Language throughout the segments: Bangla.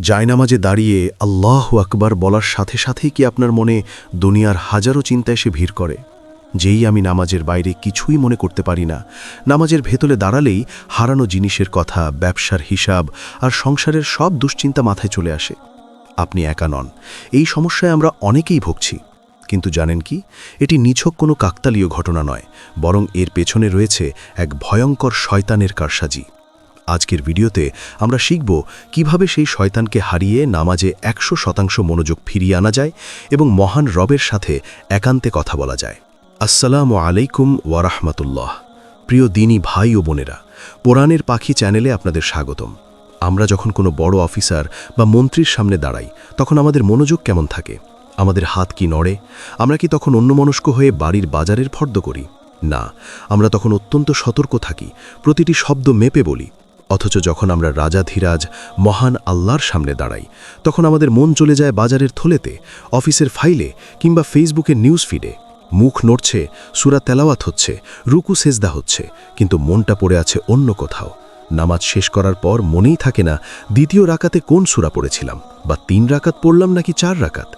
জায়নামাজে দাঁড়িয়ে আল্লাহ আকবার বলার সাথে সাথেই কি আপনার মনে দুনিয়ার হাজারো চিন্তা এসে ভিড় করে? যেই আমি নামাজের বাইরে কিছুই মনে করতে পারি না। নামাজের ভেতরে দাঁড়ালেই হারানো জিনিসের কথা, ব্যবসার হিসাব আর সংসারের সব দুশ্চিন্তা মাথায় চলে আসে। আপনি একা নন। এই সমস্যায় আমরা অনেকেই ভুগছি। কিন্তু জানেন কি? এটি নিছক কোনো কাকতালীয় ঘটনা নয়, বরং এর পেছনে রয়েছে এক ভয়ঙ্কর শয়তানের কারসাজি। আজকের ভিডিওতে আমরা শিখব কীভাবে সেই শয়তানকে হারিয়ে নামাজে একশো শতাংশ মনোযোগ ফিরিয়ে আনা যায় এবং মহান রবের সাথে একান্তে কথা বলা যায়। আসসালামু আলাইকুম ওয়ারাহমাতুল্লাহ। প্রিয় দিনী ভাই ও বোনেরা পোরাণের পাখি চ্যানেলে আপনাদের স্বাগতম। আমরা যখন কোনো বড় অফিসার বা মন্ত্রীর সামনে দাঁড়াই, তখন আমাদের মনোযোগ কেমন থাকে? আমাদের হাত কি নড়ে? আমরা কি তখন অন্যমনস্ক হয়ে বাড়ির বাজারের ফর্দ করি? না, আমরা তখন অত্যন্ত সতর্ক থাকি, প্রতিটি শব্দ মেপে বলি অথচ যখন আমরা রাজা ধীরাজ, মহান আল্লাহর সামনে দাঁড়াই, তখন আমাদের মন চলে যায় বাজারের থলেতে, অফিসের ফাইলে কিংবা ফেসবুকের নিউজ ফিডে। মুখ নড়ছে, সুরা তেলাওয়াত হচ্ছে, রুকু সেজদা হচ্ছে, কিন্তু মনটা পড়ে আছে অন্য কোথাও। নামাজ শেষ করার পর মনেই থাকে না, দ্বিতীয় রাকাতে কোন সুরা পড়েছিলাম, বা তিন রাকাত পড়লাম নাকি চার রাকাত?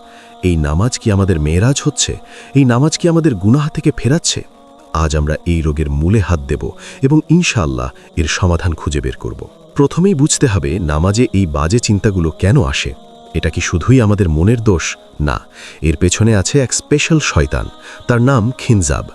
এই নামাজ কি আমাদের মেয়েরাজ হচ্ছে? এই নামাজ কি আমাদের গুনাহা থেকে ফেরাচ্ছে? আজ আমরা এই রোগের মূলে হাত দেব এবং ইনশাআল্লাহ এর সমাধান খুঁজে বের করব। প্রথমেই বুঝতে হবে নামাজে এই বাজে চিন্তাগুলো কেন আসে। এটা কি শুধুই আমাদের মনের দোষ? না, এর পেছনে আছে এক স্পেশাল শয়তান। তার নাম খিনজাব।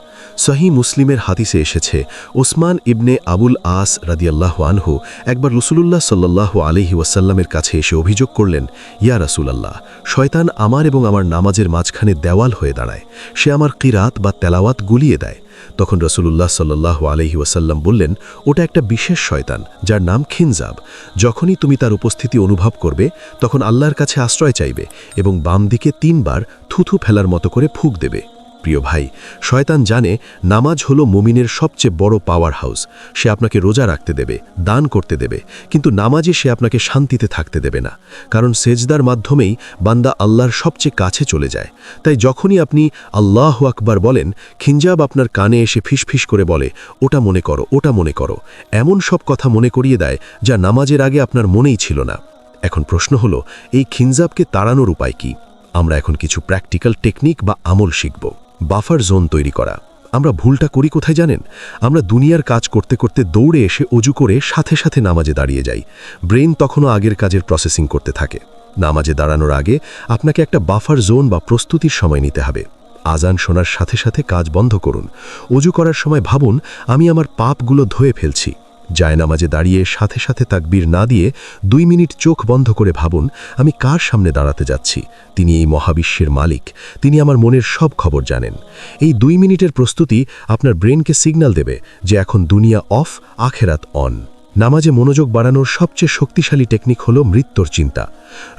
সহি মুসলিমের হাদিসে এসেছে, ওসমান ইবনে আবুল আস রাদিয়াল্লাহ আনহু একবার রসুলুল্লাহ সাল্লাহ আলহি ওয়াসাল্লামের কাছে এসে অভিযোগ করলেন, ইয়া রাসুলাল্লাহ, শয়তান আমার এবং আমার নামাজের মাঝখানে দেওয়াল হয়ে দাঁড়ায়। সে আমার কিরাত বা তেলাওয়াত গুলিয়ে দেয়। তখন রসুলুল্লাহ সাল্লাহ আলহি ওয়াসাল্লাম বললেন, ওটা একটা বিশেষ শয়তান, যার নাম খিনজাব। যখনই তুমি তার উপস্থিতি অনুভব করবে, তখন আল্লাহর কাছে আশ্রয় চাইবে এবং বাম দিকে তিনবার থুথু ফেলার মতো করে ফুক দেবে। প্রিয় ভাই, শয়তান জানে নামাজ হলো মুমিনের সবচেয়ে বড় পাওয়ার হাউস সে আপনাকে রোজা রাখতে দেবে, দান করতে দেবে, কিন্তু নামাজে সে আপনাকে শান্তিতে থাকতে দেবে না। কারণ সেজদার মাধ্যমেই বান্দা আল্লাহর সবচেয়ে কাছে চলে যায়। তাই যখনই আপনি আল্লাহ আকবার বলেন খিঞ্জাব আপনার কানে এসে ফিসফিস করে বলে, ওটা মনে করো, ওটা মনে করো। এমন সব কথা মনে করিয়ে দেয় যা নামাজের আগে আপনার মনেই ছিল না। এখন প্রশ্ন হলো, এই খিঞ্জাবকে তাড়ানোর উপায় কি? আমরা এখন কিছু প্র্যাকটিক্যাল টেকনিক বা আমল শিখব। বাফার জোন তৈরি করা। আমরা ভুলটা করি কোথায় জানেন? আমরা দুনিয়ার কাজ করতে করতে দৌড়ে এসে অজু করে সাথে সাথে নামাজে দাঁড়িয়ে যাই। ব্রেন তখনও আগের কাজের প্রসেসিং করতে থাকে। নামাজে দাঁড়ানোর আগে আপনাকে একটা বাফার জোন বা প্রস্তুতির সময় নিতে হবে। আজান শোনার সাথে সাথে কাজ বন্ধ করুন। অজু করার সময় ভাবুন, আমি আমার পাপগুলো ধুয়ে ফেলছি। জায়নামাজে দাঁড়িয়ে সাথে সাথে তাকবীর না দিয়ে দুই মিনিট চোখ বন্ধ করে ভাবুন, আমি কার সামনে দাঁড়াতে যাচ্ছি? তিনি এই মহাবিশ্বের মালিক, তিনি আমার মনের সব খবর জানেন। এই দুই মিনিটের প্রস্তুতি আপনার ব্রেনকে সিগন্যাল দেবে যে এখন দুনিয়া অফ, আখেরাত অন। নামাজে মনোযোগ বাড়ানোর সবচেয়ে শক্তিশালী টেকনিক হল মৃত্যুর চিন্তা।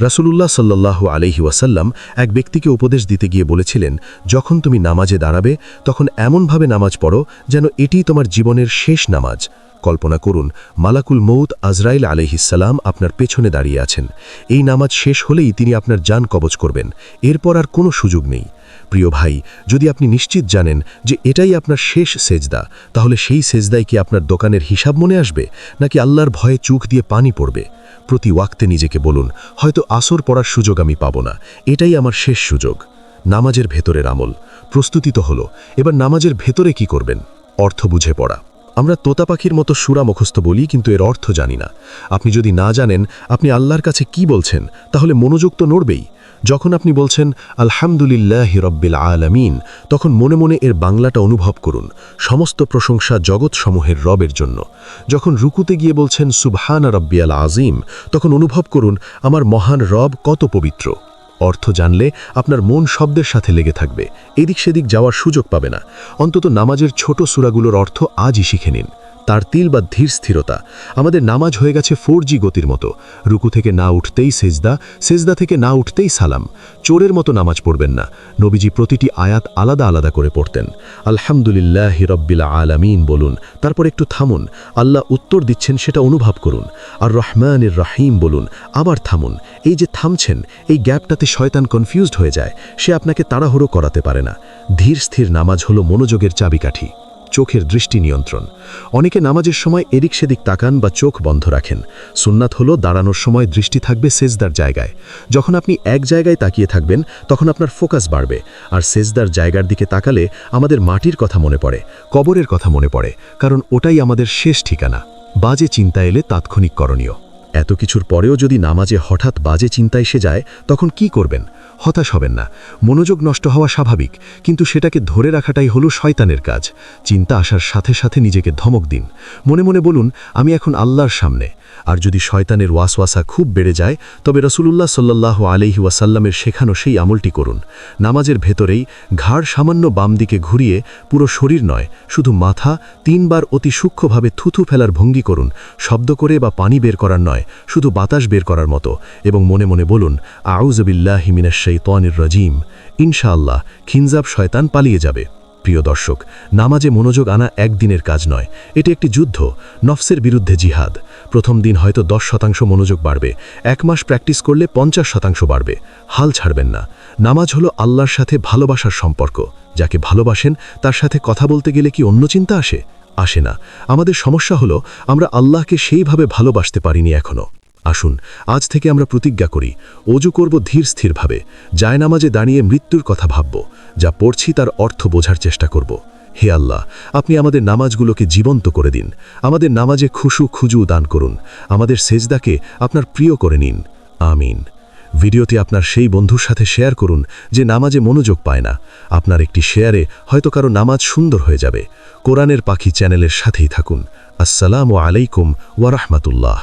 রাসুলুল্লাহ সাল্লাহ আলহি ওয়াসাল্লাম এক ব্যক্তিকে উপদেশ দিতে গিয়ে বলেছিলেন, যখন তুমি নামাজে দাঁড়াবে, তখন এমনভাবে নামাজ পড়ো যেন এটি তোমার জীবনের শেষ নামাজ। কল্পনা করুন, মালাকুল মৌত আজরাইল আলহিসাল্লাম আপনার পেছনে দাঁড়িয়ে আছেন। এই নামাজ শেষ হলেই তিনি আপনার যান কবচ করবেন। এরপর আর কোনো সুযোগ নেই। প্রিয় ভাই, যদি আপনি নিশ্চিত জানেন যে এটাই আপনার শেষ সেজদা, তাহলে সেই সেজদায় কি আপনার দোকানের হিসাব মনে আসবে, নাকি আল্লাহর ভয়ে চুখ দিয়ে পানি পড়বে? প্রতি ওয়াক্তে নিজেকে বলুন, হয়তো আসর পড়ার সুযোগ আমি পাব না। এটাই আমার শেষ সুযোগ। নামাজের ভেতরের আমল। প্রস্তুতি তো হলো। এবার নামাজের ভেতরে কি করবেন? অর্থ বুঝে পড়া। আমরা তোতা পাখির মতো সুরা মুখস্থ বলি, কিন্তু এর অর্থ জানি না। আপনি যদি না জানেন, আপনি আল্লাহর কাছে কি বলছেন, তাহলে মনোযোগ তো নড়বেই। যখন আপনি বলছেন, আলহামদুলিল্লাহ রব্বিল আলামিন তখন মনে মনে এর বাংলাটা অনুভব করুন, সমস্ত প্রশংসা জগৎসমূহের রবের জন্য। যখন রুকুতে গিয়ে বলছেন, সুবহানা রব্বিয়াল আজিম তখন অনুভব করুন, আমার মহান রব কত পবিত্র অর্থ জানলে আপনার মন শব্দের সাথে লেগে থাকবে। এদিক সেদিক যাওয়ার সুযোগ পাবে না। অন্তত নামাজের ছোট সুরাগুলোর অর্থ আজই শিখে নিন। তার তিল বা ধীর স্থিরতা। আমাদের নামাজ হয়ে গেছে ফোর গতির মতো। রুকু থেকে না উঠতেই সেজদা সেজদা থেকে না উঠতেই সালাম। চোরের মতো নামাজ পড়বেন না। নবীজি প্রতিটি আয়াত আলাদা আলাদা করে পড়তেন। আলহামদুলিল্লাহ হিরব্বিল আলামিন বলুন। তারপর একটু থামুন। আল্লাহ উত্তর দিচ্ছেন সেটা অনুভব করুন। আর রহমানের রাহিম বলুন, আবার থামুন। এই যে থামছেন, এই গ্যাপটাতে শয়তান কনফিউজড হয়ে যায়। সে আপনাকে তাড়াহুড়ো করাতে পারে না। ধীর স্থির নামাজ হলো মনোযোগের চাবিকাঠি। চোখের দৃষ্টি নিয়ন্ত্রণ। অনেকে নামাজের সময় এদিক সেদিক তাকান বা চোখ বন্ধ রাখেন। সুন্নাত হলো দাঁড়ানোর সময় দৃষ্টি থাকবে সেজদার জায়গায়। যখন আপনি এক জায়গায় তাকিয়ে থাকবেন, তখন আপনার ফোকাস বাড়বে। আর সেজদার জায়গার দিকে তাকালে আমাদের মাটির কথা মনে পড়ে, কবরের কথা মনে পড়ে, কারণ ওটাই আমাদের শেষ ঠিকানা। বাজে চিন্তা এলে তাৎক্ষণিক করণীয়। এত কিছুর পরেও যদি নামাজে হঠাৎ বাজে চিন্তা এসে যায়, তখন কি করবেন? হতাশ হবেন না। মনোযোগ নষ্ট হওয়া স্বাভাবিক, কিন্তু সেটাকে ধরে রাখাটাই হলো শয়তানের কাজ। চিন্তা আসার সাথে সাথে নিজেকে ধমক দিন। মনে মনে বলুন, আমি এখন আল্লাহর সামনে। আর যদি শয়তানের ওয়াসওয়াসা খুব বেড়ে যায়, তবে রসুলুল্লাহ সাল্লাহ আলহি ওয়াসাল্লামের শেখানো সেই আমলটি করুন। নামাজের ভেতরেই ঘাড় সামান্য বাম দিকে ঘুরিয়ে পুরো শরীর নয়, শুধু মাথা তিনবার অতি সূক্ষ্মভাবে থুথু ফেলার ভঙ্গি করুন। শব্দ করে বা পানি বের করার নয় শুধু বাতাস বের করার মতো। এবং মনে মনে বলুন আউজবিল্লাহ হিমিনাশ শৈতানির রাজিম। ইনশাআল্লাহ, খিনজাব শয়তান পালিয়ে যাবে। প্রিয় দর্শক, নামাজে মনোযোগ আনা একদিনের কাজ নয়। এটি একটি যুদ্ধ, নফসের বিরুদ্ধে জিহাদ। প্রথম দিন হয়তো দশ শতাংশ মনোযোগ বাড়বে, এক মাস প্র্যাকটিস করলে পঞ্চাশ শতাংশ বাড়বে। হাল ছাড়বেন না। নামাজ হলো আল্লাহর সাথে ভালোবাসার সম্পর্ক। যাকে ভালোবাসেন, তার সাথে কথা বলতে গেলে কি অন্য চিন্তা আসে? আসে না। আমাদের সমস্যা হলো, আমরা আল্লাহকে সেইভাবে ভালোবাসতে পারিনি এখনও আসুন, আজ থেকে আমরা প্রতিজ্ঞা করি, অজু করব ধীর স্থিরভাবে, জায়নামাজে দাঁড়িয়ে মৃত্যুর কথা ভাবব, যা পড়ছি তার অর্থ বোঝার চেষ্টা করব। হে আল্লাহ, আপনি আমাদের নামাজগুলোকে জীবন্ত করে দিন, আমাদের নামাজে খুশু খুজু দান করুন, আমাদের সেজদাকে আপনার প্রিয় করে নিন। আমিন। ভিডিওটি আপনার সেই বন্ধুর সাথে শেয়ার করুন যে নামাজে মনোযোগ পায় না। আপনার একটি শেয়ারে হয়তো কারও নামাজ সুন্দর হয়ে যাবে। কোরআনের পাখি চ্যানেলের সাথেই থাকুন। আসসালামু আলাইকুম ওয়ারহমাতুল্লাহ